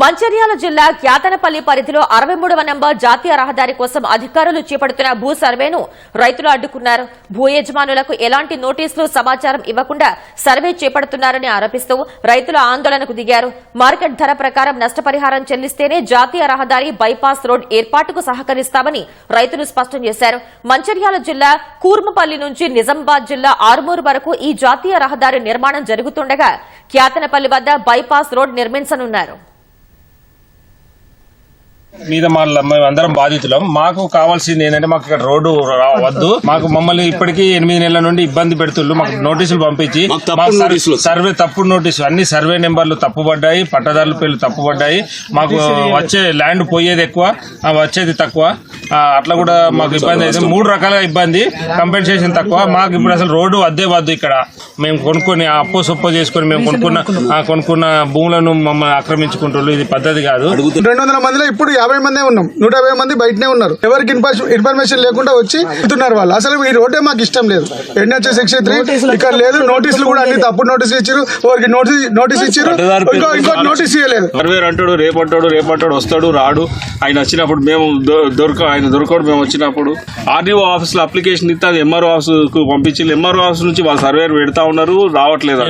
మంచిర్యాల జిల్లా క్యాతనపల్లి పరిధిలో అరవై మూడవ నంబర్ జాతీయ రహదారి కోసం అధికారులు చేపడుతున్న భూ సర్వేను రైతులు అడ్డుకున్నారు. భూ యజమానులకు ఎలాంటి నోటీసులు సమాచారం ఇవ్వకుండా సర్వే చేపడుతున్నారని ఆరోపిస్తూ రైతులు ఆందోళనకు దిగారు. మార్కెట్ ధర ప్రకారం నష్టపరిహారం చెల్లిస్తేనే జాతీయ రహదారి బైపాస్ రోడ్ ఏర్పాటుకు సహకరిస్తామని రైతులు స్పష్టం చేశారు. మంచిర్యాల జిల్లా కూర్మపల్లి నుంచి నిజామాబాద్ జిల్లా ఆరుమూరు వరకు ఈ జాతీయ రహదారి నిర్మాణం జరుగుతుండగా క్యాతనపల్లి వద్ద బైపాస్ రోడ్ నిర్మించనున్నారు. మీద మా మేము అందరం బాధితులం. మాకు కావాల్సింది ఏంటంటే మాకు ఇక్కడ రోడ్డు వద్దు. మాకు మమ్మల్ని ఇప్పటికీ ఎనిమిది నెలల నుండి ఇబ్బంది పెడుతున్నారు మాకు నోటీసులు పంపించి. సర్వే తప్పుడు నోటీసు అన్ని సర్వే నెంబర్లు తప్పుపడ్డాయి పట్టదారుల పేర్లు తప్పుపడ్డాయి మాకు వచ్చే ల్యాండ్ పోయేది ఎక్కువ వచ్చేది తక్కువ. అట్లా కూడా మాకు ఇబ్బంది అయితే మూడు రకాల ఇబ్బంది. కంపెన్సేషన్ తక్కువ. మాకు ఇప్పుడు అసలు రోడ్డు వద్దే వద్దు ఇక్కడ. మేము కొనుక్కొని అప్పు సొప్పు చేసుకొని మేము కొనుక్కున్న కొనుక్కున్న. భూములను మమ్మల్ని ఆక్రమించుకుంటున్నారు ఇది పద్ధతి కాదు. రెండు వందల మందిలో ఇప్పుడు యాభై మందే ఉన్నాం. నూట యాభై మంది బయటనే ఉన్నారు. ఎవరికి ఇన్ఫర్మేషన్ ఇన్ఫర్మేషన్ లేకుండా వచ్చి వెళ్తున్నారు వాళ్ళు. అసలు ఈ రోడ్డే మాకు ఇష్టం లేదు. ఎన్హెచ్ సెక్షన్ త్రీ ఇక్కడ లేదు నోటీసులు కూడా అన్ని తప్పుడు నోటీస్ ఇచ్చారు వారికి నోటీస్ నోటీస్ ఇచ్చారు ఇంకో ఇంకో నోటీస్ ఇవ్వలేదు సర్వేర్ అంటాడు రేపు అంటాడు రేపు అంటాడు వస్తాడు రాడు. ఆయన వచ్చినప్పుడు మేము దొరక ఆయన దొరకడు మేము వచ్చినప్పుడు. ఆర్డీఓ ఆఫీస్లో అప్లికేషన్ ఇస్తే అది ఎంఆర్ఓ ఆఫీస్కు పంపించి ఎంఆర్ఓ ఆఫీస్ నుంచి వాళ్ళు సర్వేర్ పెడతా ఉన్నారు రావట్లేదు